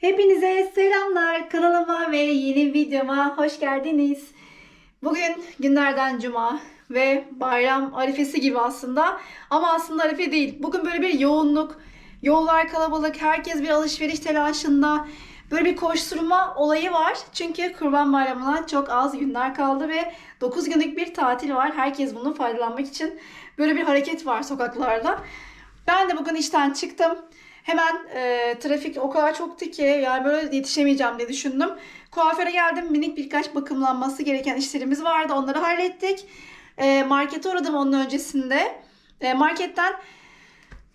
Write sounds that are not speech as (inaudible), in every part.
Hepinize selamlar. Kanalıma ve yeni videoma hoş geldiniz. Bugün günlerden cuma ve bayram arifesi gibi aslında. Ama aslında arife değil. Bugün böyle bir yoğunluk, yollar kalabalık, herkes bir alışveriş telaşında. Böyle bir koşturma olayı var. Çünkü Kurban Bayramı'na çok az günler kaldı ve 9 günlük bir tatil var. Herkes bunun faydalanmak için böyle bir hareket var sokaklarda. Ben de bugün işten çıktım. Hemen e, trafik o kadar çoktu ki yani böyle yetişemeyeceğim diye düşündüm. Kuaföre geldim. Minik birkaç bakımlanması gereken işlerimiz vardı. Onları hallettik. E, markete uğradım onun öncesinde. E, marketten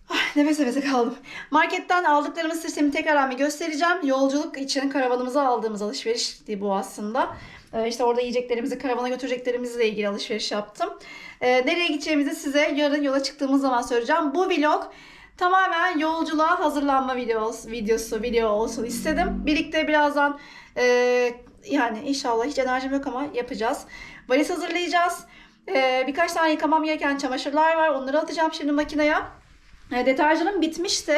Ah, nefes nefese kaldım. Marketten aldıklarımız sistemi tekrar bir göstereceğim. Yolculuk için karavanımıza aldığımız alışverişti bu aslında. Ee, işte orada yiyeceklerimizi, karavana götüreceklerimizle ilgili alışveriş yaptım. Ee, nereye gideceğimizi size yarın yola çıktığımız zaman söyleyeceğim. Bu vlog tamamen yolculuğa hazırlanma videosu, videosu, video olsun istedim. Birlikte birazdan e, yani inşallah hiç enerjim yok ama yapacağız. Valiz hazırlayacağız. Ee, birkaç tane yıkamam gereken çamaşırlar var. Onları atacağım şimdi makineye. E, deterjanım bitmişti.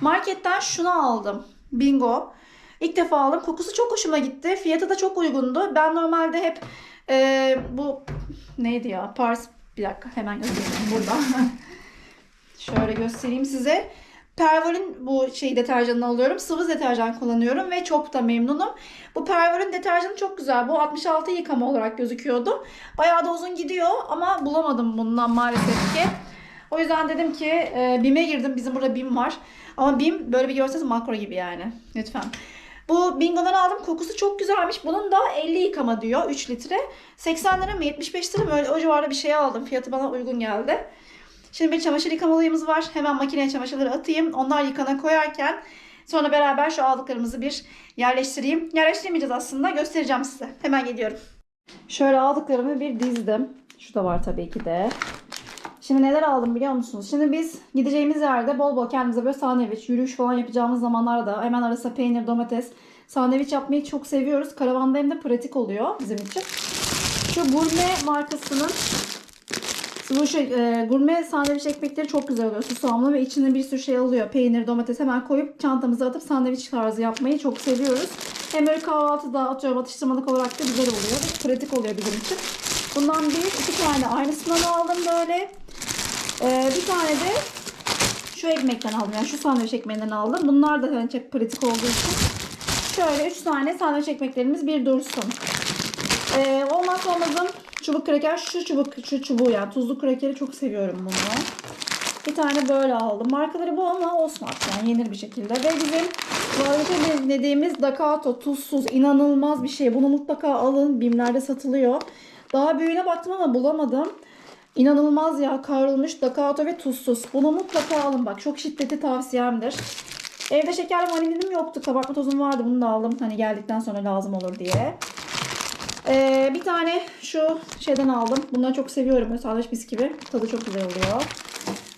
Marketten şunu aldım. Bingo. İlk defa aldım. Kokusu çok hoşuma gitti. Fiyatı da çok uygundu. Ben normalde hep e, bu neydi ya? Pars bir dakika hemen göstereyim burada. (laughs) Şöyle göstereyim size. Pervol'ün bu şey deterjanını alıyorum. Sıvı deterjan kullanıyorum ve çok da memnunum. Bu Pervol'ün deterjanı çok güzel. Bu 66 yıkama olarak gözüküyordu. Bayağı da uzun gidiyor ama bulamadım bundan maalesef ki. O yüzden dedim ki e, BİM'e girdim. Bizim burada BİM var. Ama BİM böyle bir görseniz makro gibi yani. Lütfen. Bu Bingo'dan aldım. Kokusu çok güzelmiş. Bunun da 50 yıkama diyor. 3 litre. 80 lira mı 75 lira mı öyle o civarda bir şey aldım. Fiyatı bana uygun geldi. Şimdi bir çamaşır yıkama olayımız var. Hemen makineye çamaşırları atayım. Onlar yıkana koyarken sonra beraber şu aldıklarımızı bir yerleştireyim. Yerleştiremeyeceğiz aslında. Göstereceğim size. Hemen geliyorum. Şöyle aldıklarımı bir dizdim. Şu da var tabii ki de. Şimdi neler aldım biliyor musunuz? Şimdi biz gideceğimiz yerde bol bol kendimize böyle sandviç, yürüyüş falan yapacağımız zamanlarda hemen arasında peynir, domates, sandviç yapmayı çok seviyoruz. Karavanda hem de pratik oluyor bizim için. Şu gurme markasının bu şey, e, gurme sandviç ekmekleri çok güzel oluyor. Susamlı ve içine bir sürü şey alıyor. Peynir, domates hemen koyup çantamıza atıp sandviç tarzı yapmayı çok seviyoruz. Hem böyle kahvaltıda atıyorum atıştırmalık olarak da güzel oluyor. Ve pratik oluyor bizim için. Bundan bir, iki tane aynısından aldım böyle. Ee, bir tane de şu ekmekten aldım. Yani şu sandviç ekmeğinden aldım. Bunlar da hani çok pratik olduğu için. Şöyle üç tane sandviç ekmeklerimiz bir dursun. Ee, olmazsa olmazım çubuk kraker. Şu çubuk, şu çubuğu yani tuzlu krakeri çok seviyorum bunu. Bir tane böyle aldım. Markaları bu ama olsun yani yenir bir şekilde. Ve bizim vazgeçemediğimiz dediğimiz Dakato tuzsuz inanılmaz bir şey. Bunu mutlaka alın. Bimlerde satılıyor. Daha büyüğüne baktım ama bulamadım. İnanılmaz ya kavrulmuş Dakato ve tuzsuz. Bunu mutlaka alın bak. Çok şiddetli tavsiyemdir. Evde şekerli vanilinim yoktu. Kabartma tozum vardı. Bunu da aldım. Hani geldikten sonra lazım olur diye. Ee, bir tane şu şeyden aldım. Bunları çok seviyorum. Böyle bisküvi. Tadı çok güzel oluyor.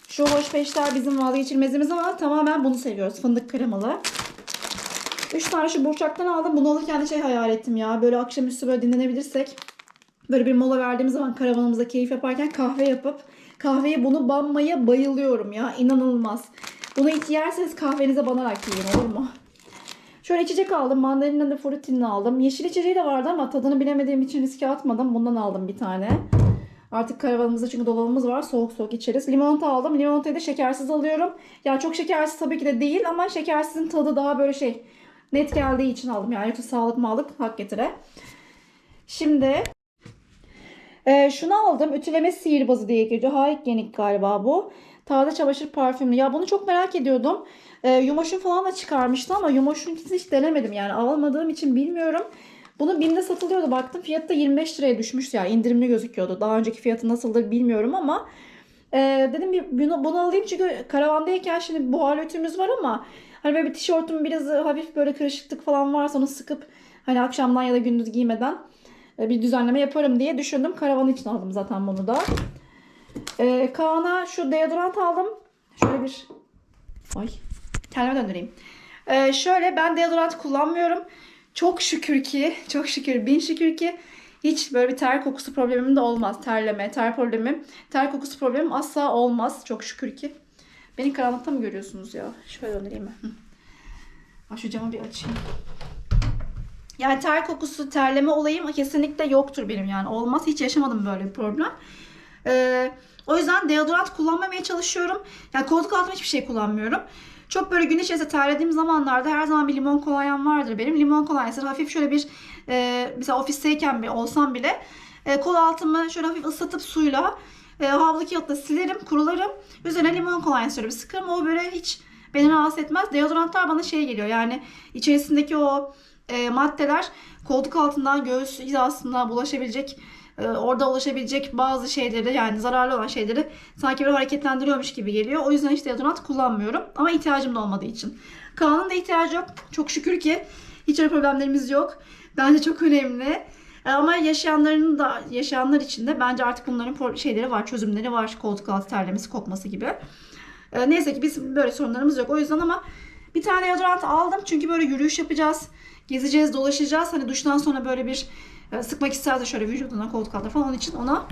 Şu hoş peşler bizim vazgeçilmezimiz ama tamamen bunu seviyoruz. Fındık kremalı. 3 tane şu burçaktan aldım. Bunu alırken de şey hayal ettim ya. Böyle akşamüstü böyle dinlenebilirsek. Böyle bir mola verdiğimiz zaman karavanımızda keyif yaparken kahve yapıp kahveye bunu banmaya bayılıyorum ya. İnanılmaz. Bunu hiç yerseniz kahvenize banarak yiyin olur mu? Şöyle içecek aldım. Mandalina de frutinini aldım. Yeşil içeceği de vardı ama tadını bilemediğim için riske atmadım. Bundan aldım bir tane. Artık karavanımızda çünkü dolabımız var. Soğuk soğuk içeriz. Limonata aldım. Limonatayı da şekersiz alıyorum. Ya çok şekersiz tabii ki de değil ama şekersizin tadı daha böyle şey net geldiği için aldım. Yani yoksa sağlık mağlık hak getire. Şimdi ee, şunu aldım. Ütüleme sihirbazı diye geçiyor. Hygienic galiba bu. Taze çamaşır parfümü. Ya bunu çok merak ediyordum. Ee, Yumoş'un falan da çıkarmıştı ama Yumoş'un hiç denemedim yani. Almadığım için bilmiyorum. Bunu BİM'de satılıyordu. Baktım fiyatı da 25 liraya düşmüş ya. indirimli gözüküyordu. Daha önceki fiyatı nasıldır bilmiyorum ama e, dedim bir bunu, bunu alayım çünkü karavandayken şimdi buhar ütümüz var ama hani böyle bir tişörtüm biraz hafif böyle kırışıklık falan varsa onu sıkıp hani akşamdan ya da gündüz giymeden bir düzenleme yaparım diye düşündüm. Karavan için aldım zaten bunu da. Ee, Kaan'a şu deodorant aldım. Şöyle bir... Ay kendime döndüreyim. Ee, şöyle ben deodorant kullanmıyorum. Çok şükür ki, çok şükür, bin şükür ki hiç böyle bir ter kokusu problemim de olmaz. Terleme, ter problemim, ter kokusu problemim asla olmaz. Çok şükür ki. Beni karanlıkta mı görüyorsunuz ya? Şöyle döndüreyim mi? Şu camı bir açayım. Yani ter kokusu, terleme olayım kesinlikle yoktur benim yani. Olmaz. Hiç yaşamadım böyle bir problem. Ee, o yüzden deodorant kullanmamaya çalışıyorum. Yani koltuk altıma hiçbir şey kullanmıyorum. Çok böyle gün içerisinde terlediğim zamanlarda her zaman bir limon kolonyam vardır benim. Limon kolonyası hafif şöyle bir e, mesela ofisteyken bir olsam bile e, kol altımı şöyle hafif ıslatıp suyla e, havlu kağıtla silerim, kurularım. Üzerine limon şöyle bir sıkarım. O böyle hiç beni rahatsız etmez. Deodorantlar bana şey geliyor yani içerisindeki o e, maddeler koltuk altından göğüs hizasına bulaşabilecek e, orada ulaşabilecek bazı şeyleri yani zararlı olan şeyleri sanki böyle hareketlendiriyormuş gibi geliyor. O yüzden hiç deodorant kullanmıyorum. Ama ihtiyacım da olmadığı için. Kaan'ın da ihtiyacı yok. Çok şükür ki hiç öyle problemlerimiz yok. Bence çok önemli. E, Ama yaşayanların da yaşayanlar için de bence artık bunların şeyleri var, çözümleri var. Koltuk altı terlemesi, kokması gibi. E, Neyse ki biz böyle sorunlarımız yok. O yüzden ama bir tane deodorant aldım. Çünkü böyle yürüyüş yapacağız. Gezeceğiz, dolaşacağız. Hani duştan sonra böyle bir e, sıkmak isterse şöyle vücuduna, koltuk altına falan. Onun için ona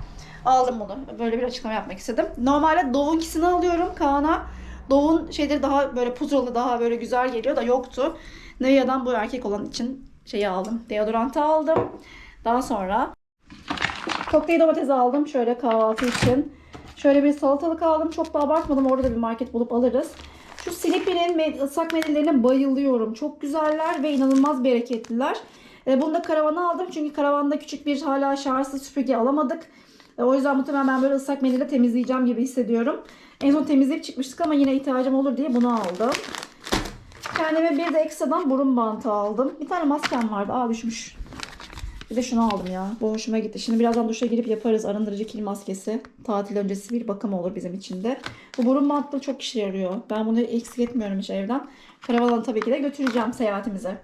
aldım bunu. Böyle bir açıklama yapmak istedim. Normalde Dove'unkisini alıyorum Kaan'a. Dove'un şeyleri daha böyle pudralı, daha böyle güzel geliyor da yoktu. Nivea'dan bu erkek olan için şeyi aldım. Deodorantı aldım. Daha sonra kokteyl domates aldım şöyle kahvaltı için. Şöyle bir salatalık aldım. Çok da abartmadım. Orada da bir market bulup alırız. Şu Slippee'nin med- ıslak mendillerine bayılıyorum. Çok güzeller ve inanılmaz bereketliler. E, bunu da karavana aldım. Çünkü karavanda küçük bir hala şarjsız süpürge alamadık. E, o yüzden muhtemelen ben böyle ıslak mendille temizleyeceğim gibi hissediyorum. En son temizleyip çıkmıştık ama yine ihtiyacım olur diye bunu aldım. Kendime bir de ekstradan burun bantı aldım. Bir tane maskem vardı. Aa düşmüş. Bir de şunu aldım ya. Bu hoşuma gitti. Şimdi birazdan duşa girip yaparız. Arındırıcı kil maskesi. Tatil öncesi bir bakım olur bizim için de. Bu burun bantlı çok işe yarıyor. Ben bunu eksik etmiyorum hiç evden. Karavanı tabii ki de götüreceğim seyahatimize.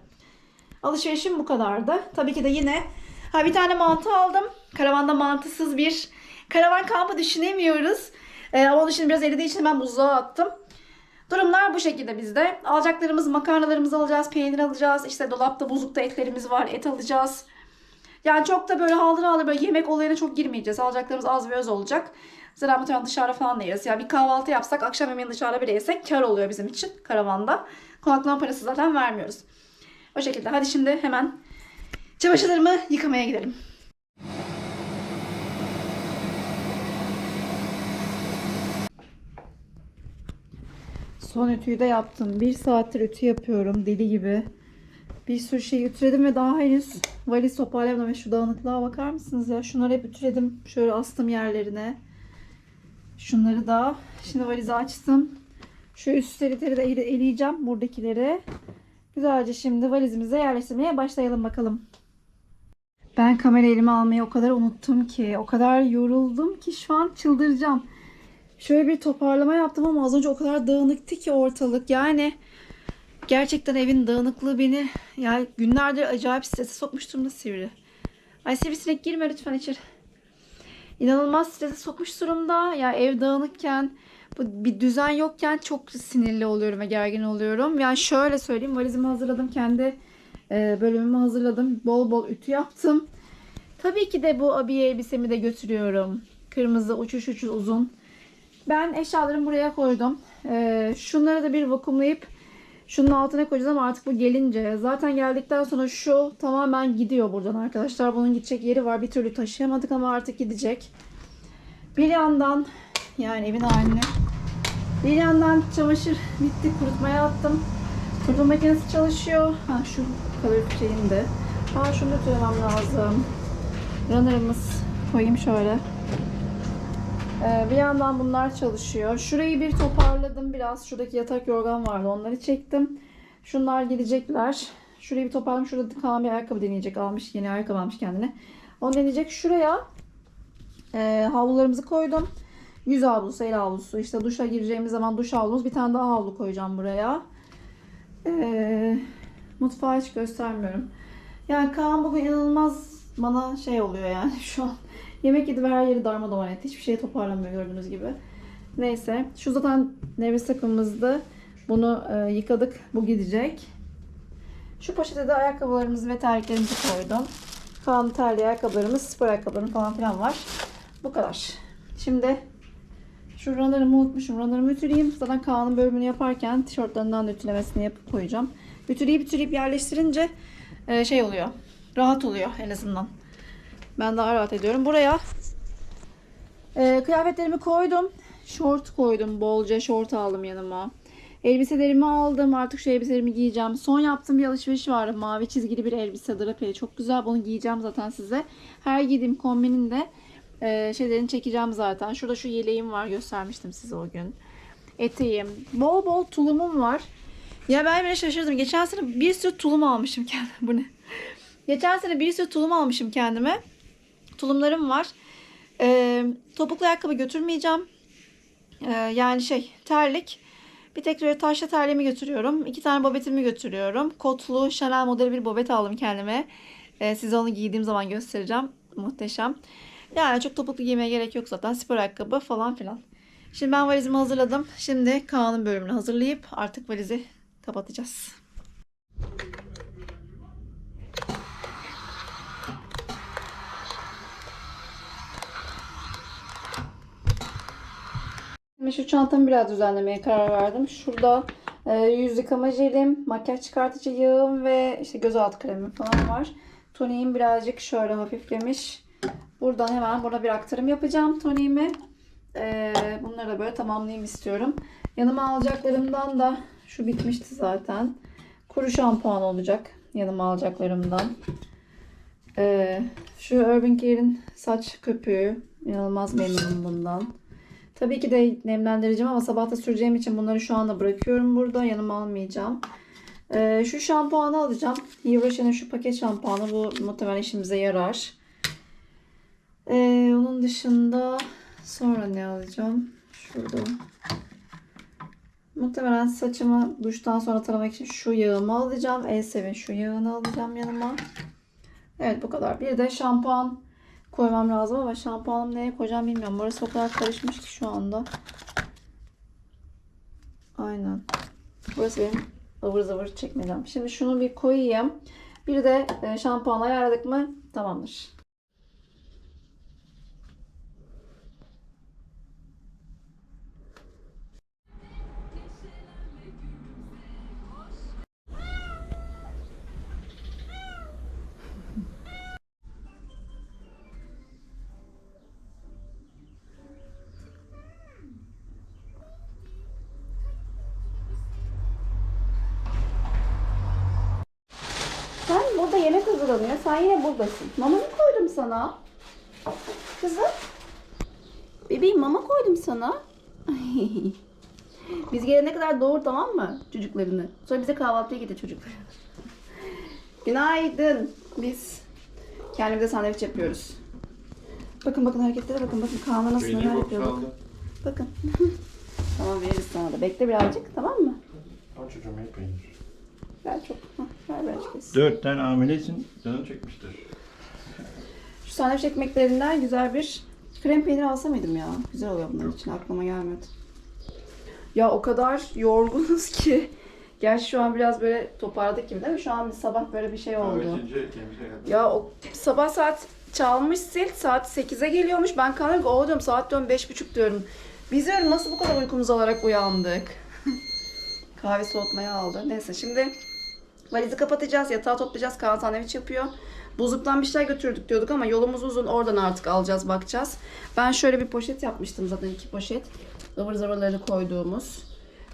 Alışverişim bu kadardı. Tabii ki de yine ha bir tane mantı aldım. Karavanda mantısız bir karavan kampı düşünemiyoruz. Ee, ama onun için biraz eridiği için ben buzluğa attım. Durumlar bu şekilde bizde. Alacaklarımız makarnalarımızı alacağız, peynir alacağız. İşte dolapta buzlukta etlerimiz var, et alacağız. Yani çok da böyle haldır haldır böyle yemek olayına çok girmeyeceğiz. Alacaklarımız az ve öz olacak. Zaten muhtemelen dışarıda falan da yeriz. Yani bir kahvaltı yapsak akşam yemeğini dışarıda bile yesek kar oluyor bizim için karavanda. Konaklama parası zaten vermiyoruz. O şekilde. Hadi şimdi hemen çamaşırlarımı yıkamaya gidelim. Son ütüyü de yaptım. Bir saattir ütü yapıyorum deli gibi. Bir sürü şey ütüledim ve daha henüz valiz toparlayamadım. Ve şu dağınıklığa bakar mısınız ya? Şunları hep ütüledim. Şöyle astım yerlerine. Şunları da. Şimdi valizi açtım. Şu üstleri de ele- eleyeceğim buradakileri. Güzelce şimdi valizimize yerleştirmeye başlayalım bakalım. Ben kamera elime almayı o kadar unuttum ki, o kadar yoruldum ki şu an çıldıracağım. Şöyle bir toparlama yaptım ama az önce o kadar dağınıktı ki ortalık. Yani gerçekten evin dağınıklığı beni yani günlerdir acayip strese sokmuş durumda sivri. Ay sivrisinek girme lütfen içeri. İnanılmaz strese sokmuş durumda. Ya ev dağınıkken, bu bir düzen yokken çok sinirli oluyorum ve gergin oluyorum. Yani şöyle söyleyeyim valizimi hazırladım. Kendi e, bölümümü hazırladım. Bol bol ütü yaptım. Tabii ki de bu abiye elbisemi de götürüyorum. Kırmızı uçuş uçuş uzun. Ben eşyalarımı buraya koydum. E, şunları da bir vakumlayıp şunun altına koyacağız ama artık bu gelince. Zaten geldikten sonra şu tamamen gidiyor buradan arkadaşlar. Bunun gidecek yeri var. Bir türlü taşıyamadık ama artık gidecek. Bir yandan yani evin haline. Bir yandan çamaşır bitti. Kurutmaya attım. Kurutma makinesi çalışıyor. Ha şu kalorifer şeyini de. Ha şunu da lazım. Runner'ımız koyayım şöyle. Ee, bir yandan bunlar çalışıyor. Şurayı bir toparladım biraz. Şuradaki yatak yorgan vardı. Onları çektim. Şunlar gidecekler. Şurayı bir toparladım. Şurada Kaan bir ayakkabı deneyecek. Almış. Yeni ayakkabı almış kendine. Onu deneyecek. Şuraya e, havlularımızı koydum. Yüz havlusu, el havlusu. İşte duşa gireceğimiz zaman duş havlumuz. Bir tane daha havlu koyacağım buraya. Ee, mutfağı hiç göstermiyorum. Yani Kaan bugün inanılmaz bana şey oluyor yani (laughs) şu an. Yemek yedi ve her yeri darmadağın etti. Hiçbir şey toparlamıyor gördüğünüz gibi. Neyse. Şu zaten nefes takımımızdı. Bunu e, yıkadık. Bu gidecek. Şu poşete de ayakkabılarımızı ve terliklerimizi koydum. Kalan terli ayakkabılarımız, spor ayakkabılarım falan filan var. Bu kadar. Şimdi şu runner'ımı unutmuşum. Runner'ımı ütüleyeyim. Zaten Kaan'ın bölümünü yaparken tişörtlerinden de ütülemesini yapıp koyacağım. Ütüleyip ütüleyip yerleştirince e, şey oluyor. Rahat oluyor en azından. Ben daha rahat ediyorum. Buraya e, kıyafetlerimi koydum. Şort koydum. Bolca şort aldım yanıma. Elbiselerimi aldım. Artık şu elbiselerimi giyeceğim. Son yaptığım bir alışveriş var. Mavi çizgili bir elbise drapeli. Çok güzel. Bunu giyeceğim zaten size. Her giydiğim kombinin de e, şeylerini çekeceğim zaten. Şurada şu yeleğim var. Göstermiştim size o gün. Eteğim. Bol bol tulumum var. Ya ben bile şaşırdım. Geçen sene bir sürü tulum almışım (laughs) kendime. Bu ne? Geçen sene bir sürü tulum almışım kendime. Tulumlarım var. E, topuklu ayakkabı götürmeyeceğim. E, yani şey terlik. Bir tek böyle taşlı terliğimi götürüyorum. İki tane bobetimi götürüyorum. Kotlu Chanel modeli bir bobet aldım kendime. Ee, size onu giydiğim zaman göstereceğim. Muhteşem. Yani çok topuklu giymeye gerek yok zaten. Spor ayakkabı falan filan. Şimdi ben valizimi hazırladım. Şimdi Kaan'ın bölümünü hazırlayıp artık valizi kapatacağız. Şu çantamı biraz düzenlemeye karar verdim. Şurada e, yüz yıkama jelim, makyaj çıkartıcı yağım ve işte gözaltı kremim falan var. Toniğim birazcık şöyle hafiflemiş. Buradan hemen burada bir aktarım yapacağım toniğimi. E, bunları da böyle tamamlayayım istiyorum. Yanıma alacaklarımdan da şu bitmişti zaten. Kuru şampuan olacak yanıma alacaklarımdan. E, şu Urban Care'in saç köpüğü. İnanılmaz memnunum bundan. Tabii ki de nemlendireceğim ama sabah da süreceğim için bunları şu anda bırakıyorum burada. Yanıma almayacağım. Ee, şu şampuanı alacağım. Hydrogen'in şu paket şampuanı. Bu muhtemelen işimize yarar. Ee, onun dışında sonra ne alacağım? Şurada. Muhtemelen saçımı duştan sonra taramak için şu yağımı alacağım. Elsevin şu yağını alacağım yanıma. Evet bu kadar. Bir de şampuan koymam lazım ama şampuanımı neye koyacağım bilmiyorum. Burası o kadar karışmış ki şu anda. Aynen. Burası benim ıvır zıvır çekmeyeceğim. Şimdi şunu bir koyayım. Bir de e, şampuan ayarladık mı tamamdır. Hazırlanıyor. Sen yine buradasın. Mama mı koydum sana? Kızım. Bebeğim mama koydum sana. (laughs) Biz gelene kadar doğur tamam mı çocuklarını? Sonra bize kahvaltıya getir çocukları. (laughs) Günaydın. Biz kendimize sandviç yapıyoruz. Bakın bakın hareketlere bakın. Bakın Kaan'la nasıl neler yapıyor bakın. Bakın. (laughs) tamam veririz sana da. Bekle birazcık tamam mı? Al çocuğum hep peynir. Ben çok. Hah, ver biz. Dört tane hamilesin, canın çekmiştir. Şu sandviç ekmeklerinden güzel bir krem peynir alsa mıydım ya? Güzel oluyor bunların için aklıma gelmedi. Ya o kadar yorgunuz ki. Gerçi şu an biraz böyle toparladık gibi değil mi? Şu an bir sabah böyle bir şey oldu. Geldi. Ya o sabah saat çalmış sil saat 8'e geliyormuş. Ben kalkıyorum o diyorum saat diyorum 5.30 diyorum. Biz diyorum nasıl bu kadar uykumuzu alarak uyandık. (laughs) Kahve soğutmaya aldı. Neyse şimdi valizi kapatacağız. Yatağı toplayacağız. Kaan sandviç yapıyor. Buzluktan bir şeyler götürdük diyorduk ama yolumuz uzun. Oradan artık alacağız bakacağız. Ben şöyle bir poşet yapmıştım zaten iki poşet. ıvır zıvırları koyduğumuz.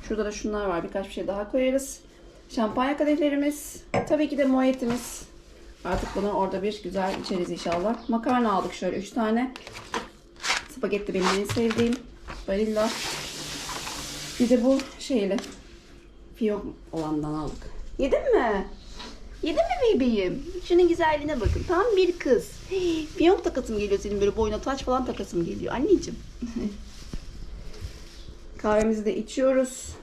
Şurada da şunlar var. Birkaç bir şey daha koyarız. Şampanya kadehlerimiz. Tabii ki de moetimiz. Artık bunu orada bir güzel içeriz inşallah. Makarna aldık şöyle 3 tane. Spagetti benim en sevdiğim. Barilla. Bir de bu şeyli. Fiyok olandan aldık. Yedin mi? Yedin mi bebeğim? Şunun güzelliğine bakın. Tam bir kız. Hey, Fiyonk takasım geliyor senin böyle boyuna taç falan takasım geliyor. Anneciğim. (laughs) Kahvemizi de içiyoruz.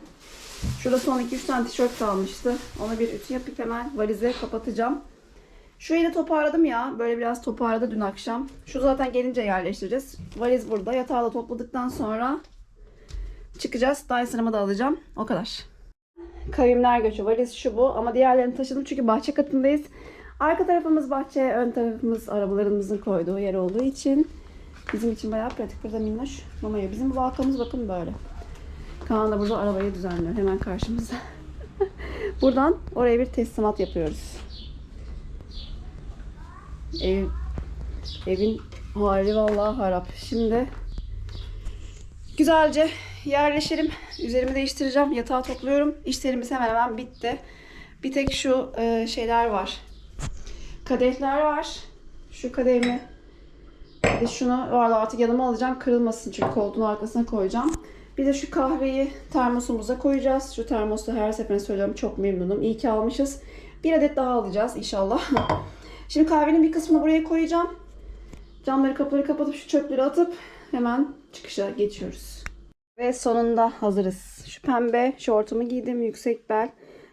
Şurada son 2-3 tane tişört kalmıştı. Ona bir ütü yapıp hemen valize kapatacağım. Şurayı da toparladım ya. Böyle biraz toparladı dün akşam. Şu zaten gelince yerleştireceğiz. Valiz burada. Yatağı da topladıktan sonra çıkacağız. Dyson'ımı da alacağım. O kadar. Kavimler göçü. Valiz şu bu. Ama diğerlerini taşıdım çünkü bahçe katındayız. Arka tarafımız bahçe, ön tarafımız arabalarımızın koyduğu yer olduğu için bizim için bayağı pratik. Burada minnoş mama. Bizim balkonumuz bakın böyle. Kaan da burada arabayı düzenliyor hemen karşımızda. (laughs) Buradan oraya bir teslimat yapıyoruz. Ev, evin hali vallahi harap. Şimdi güzelce yerleşelim. Üzerimi değiştireceğim. Yatağı topluyorum. İşlerimiz hemen hemen bitti. Bir tek şu e, şeyler var. Kadehler var. Şu kadehimi bir de şunu varla artık yanıma alacağım. Kırılmasın çünkü koltuğun arkasına koyacağım. Bir de şu kahveyi termosumuza koyacağız. Şu termosu her seferinde söylüyorum çok memnunum. İyi ki almışız. Bir adet daha alacağız inşallah. (laughs) Şimdi kahvenin bir kısmını buraya koyacağım. Camları kapıları kapatıp şu çöpleri atıp hemen çıkışa geçiyoruz. Ve sonunda hazırız. Şu pembe şortumu giydim yüksek bel.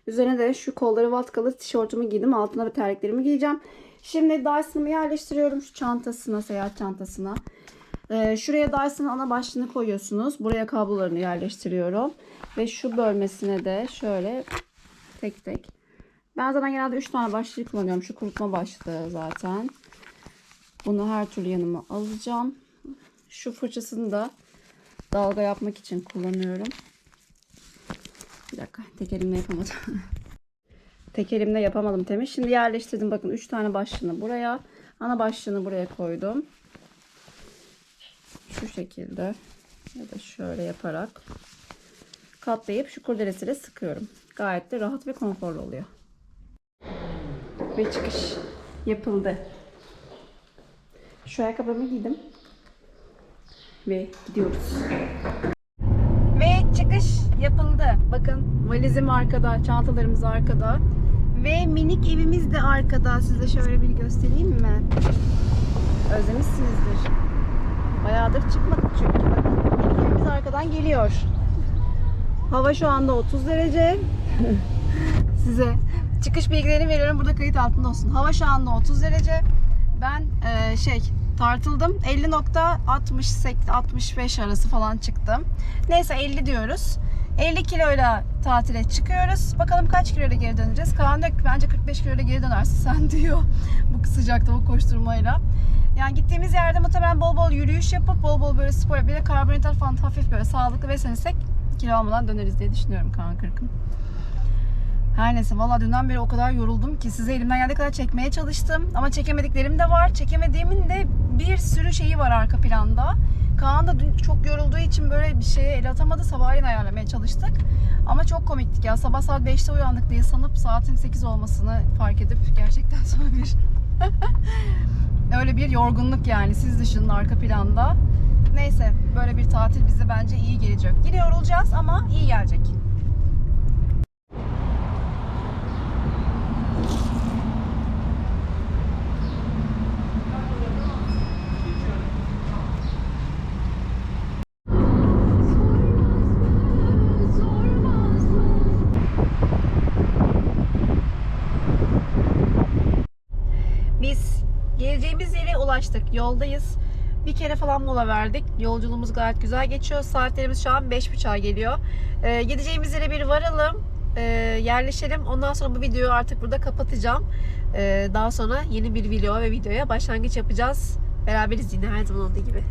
Üzerine de şu kolları vatkalı tişörtümü giydim. Altına da terliklerimi giyeceğim. Şimdi Dyson'ımı yerleştiriyorum şu çantasına, seyahat çantasına. Ee, şuraya Dyson'ın ana başlığını koyuyorsunuz. Buraya kablolarını yerleştiriyorum. Ve şu bölmesine de şöyle tek tek. Ben zaten genelde 3 tane başlığı kullanıyorum. Şu kurutma başlığı zaten. Bunu her türlü yanıma alacağım. Şu fırçasını da dalga yapmak için kullanıyorum. Bir dakika tek elimle yapamadım. (laughs) tek elimle yapamadım temiz. Şimdi yerleştirdim. Bakın 3 tane başlığını buraya. Ana başlığını buraya koydum. Şu şekilde ya da şöyle yaparak katlayıp şu kurdelesiyle sıkıyorum. Gayet de rahat ve konforlu oluyor. Ve çıkış yapıldı. Şu ayakkabımı giydim. Ve gidiyoruz. Ve çıkış yapıldı. Bakın valizim arkada, çantalarımız arkada. Ve minik evimiz de arkada. Size şöyle bir göstereyim mi? Özlemişsinizdir. Bayağıdır çıkmadık çünkü. Bakın minik evimiz arkadan geliyor. Hava şu anda 30 derece. (laughs) Size çıkış bilgilerini veriyorum. Burada kayıt altında olsun. Hava şu anda 30 derece. Ben e, şey tartıldım. 50.65 arası falan çıktım. Neyse 50 diyoruz. 50 kiloyla tatile çıkıyoruz. Bakalım kaç kiloyla geri döneceğiz. Kaan diyor ki bence 45 kiloyla geri dönersin (laughs) sen diyor. bu sıcakta bu koşturmayla. Yani gittiğimiz yerde muhtemelen bol bol yürüyüş yapıp bol bol böyle spor bir de karbonhidrat falan hafif böyle sağlıklı beslenirsek kilo almadan döneriz diye düşünüyorum Kaan Kırkım. Her neyse valla dünden beri o kadar yoruldum ki size elimden geldiği kadar çekmeye çalıştım. Ama çekemediklerim de var. Çekemediğimin de bir sürü şeyi var arka planda. Kaan da dün çok yorulduğu için böyle bir şeye el atamadı. Sabahleyin ayarlamaya çalıştık. Ama çok komiktik ya. Sabah saat 5'te uyandık diye sanıp saatin 8 olmasını fark edip gerçekten (laughs) sonra bir (laughs) öyle bir yorgunluk yani siz düşünün arka planda. Neyse böyle bir tatil bize bence iyi gelecek. Yine yorulacağız ama iyi gelecek. Ulaştık. Yoldayız. Bir kere falan mola verdik. Yolculuğumuz gayet güzel geçiyor. Saatlerimiz şu an 5.30'a geliyor. Ee, gideceğimiz yere bir varalım. Ee, yerleşelim. Ondan sonra bu videoyu artık burada kapatacağım. Ee, daha sonra yeni bir video ve videoya başlangıç yapacağız. Beraberiz yine her zaman olduğu gibi.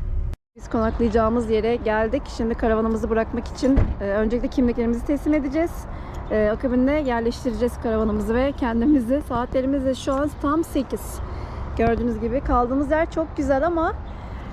Biz konaklayacağımız yere geldik. Şimdi karavanımızı bırakmak için e, öncelikle kimliklerimizi teslim edeceğiz. E, akabinde yerleştireceğiz karavanımızı ve kendimizi. Saatlerimiz de şu an tam 8. Gördüğünüz gibi kaldığımız yer çok güzel ama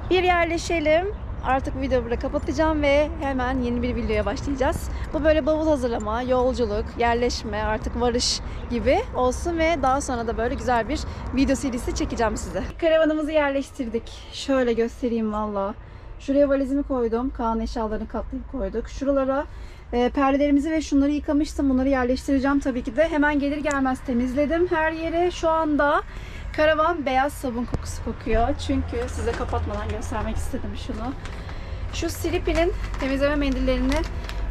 bir yerleşelim. Artık videoyu burada kapatacağım ve hemen yeni bir videoya başlayacağız. Bu böyle bavul hazırlama, yolculuk, yerleşme, artık varış gibi olsun ve daha sonra da böyle güzel bir video serisi çekeceğim size. Karavanımızı yerleştirdik. Şöyle göstereyim valla. Şuraya valizimi koydum. Kaan eşyalarını katlayıp koyduk. Şuralara e, perdelerimizi ve şunları yıkamıştım. Bunları yerleştireceğim tabii ki de. Hemen gelir gelmez temizledim her yeri. Şu anda karavan beyaz sabun kokusu kokuyor. Çünkü size kapatmadan göstermek istedim şunu. Şu Silipi'nin temizleme mendillerini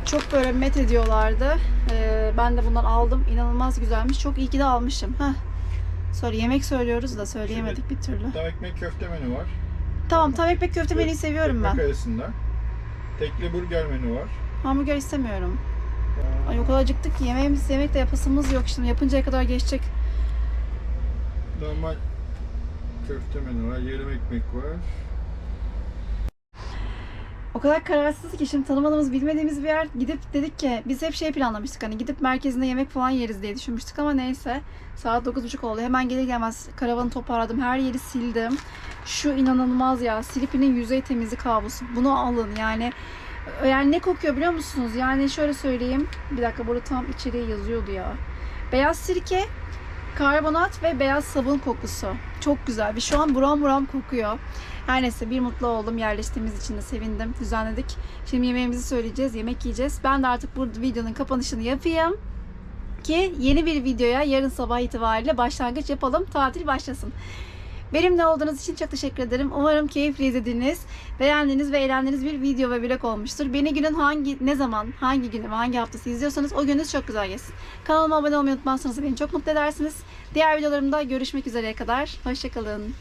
çok böyle met ediyorlardı. E, ben de bundan aldım. İnanılmaz güzelmiş. Çok iyi ki de almışım. Heh. Sonra yemek söylüyoruz da söyleyemedik bir türlü. Tava ekmek köfte menü var. Tamam tam ekmek köfte menüyü seviyorum ben. Ekmek arasında. Tekli burger menü var. Hamburger istemiyorum. Ay o kadar acıktık ki yemeğimiz yemek de yapasımız yok şimdi yapıncaya kadar geçecek. Normal köfte menü var. Yarım ekmek var. O kadar kararsız ki şimdi tanımadığımız bilmediğimiz bir yer. Gidip dedik ki biz hep şey planlamıştık hani gidip merkezinde yemek falan yeriz diye düşünmüştük ama neyse. Saat 9.30 oldu. Hemen gelir gelmez karavanı toparladım her yeri sildim. Şu inanılmaz ya Silipi'nin yüzey temizlik havlusu. Bunu alın yani. Yani ne kokuyor biliyor musunuz? Yani şöyle söyleyeyim. Bir dakika burada tam içeriye yazıyordu ya. Beyaz sirke karbonat ve beyaz sabun kokusu çok güzel ve şu an buram buram kokuyor her neyse bir mutlu oldum. Yerleştiğimiz için de sevindim. Düzenledik. Şimdi yemeğimizi söyleyeceğiz. Yemek yiyeceğiz. Ben de artık bu videonun kapanışını yapayım. Ki yeni bir videoya yarın sabah itibariyle başlangıç yapalım. Tatil başlasın. Benimle olduğunuz için çok teşekkür ederim. Umarım keyifli izlediğiniz, beğendiğiniz ve eğlendiğiniz bir video ve vlog olmuştur. Beni günün hangi, ne zaman, hangi günü ve hangi haftası izliyorsanız o gününüz çok güzel geçsin. Kanalıma abone olmayı unutmazsanız beni çok mutlu edersiniz. Diğer videolarımda görüşmek üzere kadar. Hoşçakalın.